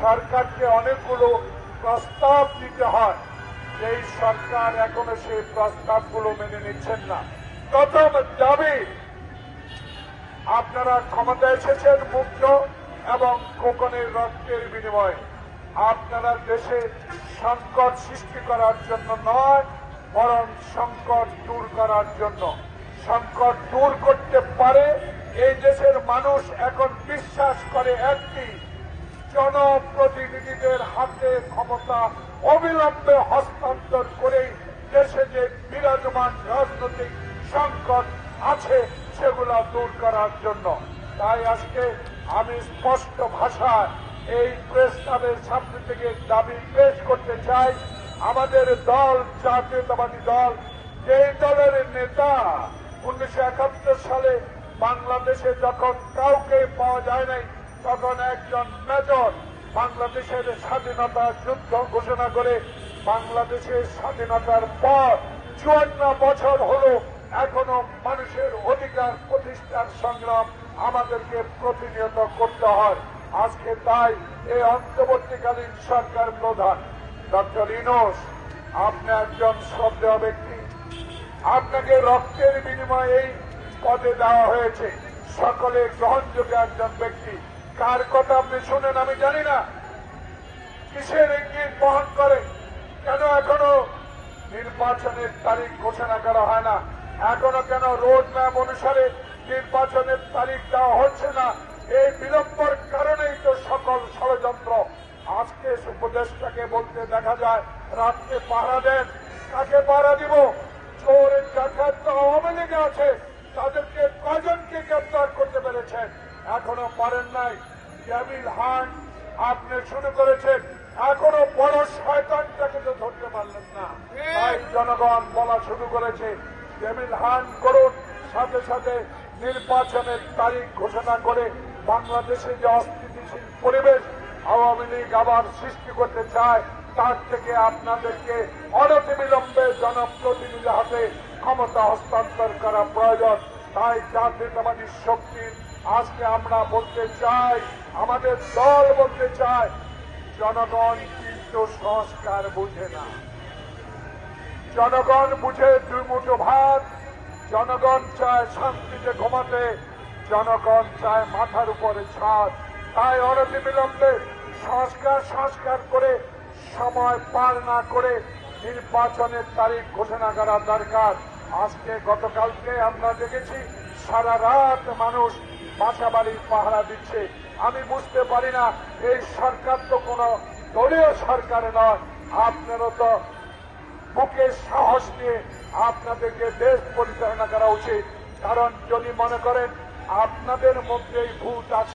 সরকারকে অনেকগুলো প্রস্তাব দিতে হয়। এই সরকার এখনও সেই প্রস্তাবগুলো মেনে নিচ্ছেন না। প্রথম দাবি, আপনারা ক্ষমতা এসেছেন মুক্ত এবং কোকনের রক্তের বিনিময়ে। আপনারা দেশে সংকট সৃষ্টি করার জন্য নয়, বরং সংকট দূর করার জন্য। সংকট দূর করতে পারে, এই দেশের মানুষ এখন বিশ্বাস করে একটি জনপ্রতিনিধিদের হাতে ক্ষমতা অবিলম্বে হস্তান্তর করে দেশে যে বিরাজমান রাজনৈতিক সংকট আছে, সেগুলো দূর করার জন্য। তাই আজকে আমি স্পষ্ট ভাষায় এই প্রেস ক্লাবের সামনে থেকে দাবি পেশ করতে চাই, আমাদের দল, জাতীয়তাবাদী দল যে দলের নেতা উনিশশো একাত্তর সালে বাংলাদেশে যখন কাউকে পাওয়া যায় নাই তখন একজন মেজর বাংলাদেশের স্বাধীনতা যুদ্ধ ঘোষণা করে বাংলাদেশের স্বাধীনতার পর চুয়ান্ন বছর হলো এখনও মানুষের অধিকার প্রতিষ্ঠার সংগ্রাম আমাদেরকে প্রতিনিয়ত করতে হয়। আজকে তাই এই অন্তর্বর্তীকালীন সরকার প্রধান ডক্টর ইনোস, আপনি একজন শ্রদ্ধেয় ব্যক্তি। আপনাকে রক্তের বিনিময়ে এই পদে দেওয়া হয়েছে। সকলে গ্রহণযোগ্য একজন ব্যক্তি। কার কথা আপনি শুনেন আমি জানি না। কিসের ইঙ্গিত বহন করে? কেন এখনও নির্বাচনের তারিখ ঘোষণা করা হয় না? এখনও কেন রোড ম্যাপ অনুসারে নির্বাচনের তারিখ দেওয়া হচ্ছে না? এই বিলম্বর কারণেই তো সকল ষড়যন্ত্র। আজকে উপদেশটাকে বলতে দেখা যায় রাত্রে পাহারা দেন। কাকে পাহারা দিব? চোর, ডাকাত আওয়ামী লীগে আছে। তাদেরকে করতে পেরেছেন এখনও পারেন নাই। জামিল হান আপনি শুরু করেছেন, এখনও বড় শয়তানটাকে তো ধরতে পারলেন না। জনগণ বলা শুরু করেছে জামিল হান করুন। সাথে সাথে নির্বাচনের তারিখ ঘোষণা করে বাংলাদেশে যে অস্থিতিশীল পরিবেশ আওয়ামী লীগ আবার সৃষ্টি করতে চায়, তার থেকে আপনাদেরকে অনতিবিলম্বে জনপ্রতিনিধি হাতে ক্ষমতা হস্তান্তর করা প্রয়োজন। তাই জাতীয়তাবাদী শক্তির আজকে আমরা বলতে চাই, আমাদের দল বলতে চাই, জনগণ কিন্তু সংস্কার বুঝে না। জনগণ বুঝে দুই মুঠো ভাত, জনগণ চায় শান্তিতে ঘুমাতে, জনগণ চায় মাথার উপরে ছাদ। তাই অনতিবিলম্বে সংস্কার সংস্কার করে, সময় পার না করে নির্বাচনের তারিখ ঘোষণা করা দরকার। আজকে গতকালকে আমরা দেখেছি, সারা রাত মানুষ বাসা বাড়ির পাহারা দিচ্ছে। আমি বুঝতে পারি না, এই সরকার তো কোনো দলীয় সরকার নয়। আপনারও তো বুকের সাহস নিয়ে আপনাদেরকে দেশ পরিচালনা করা উচিত। কারণ যদি মনে করেন, আপনাদের মধ্যেই ভূত আছে।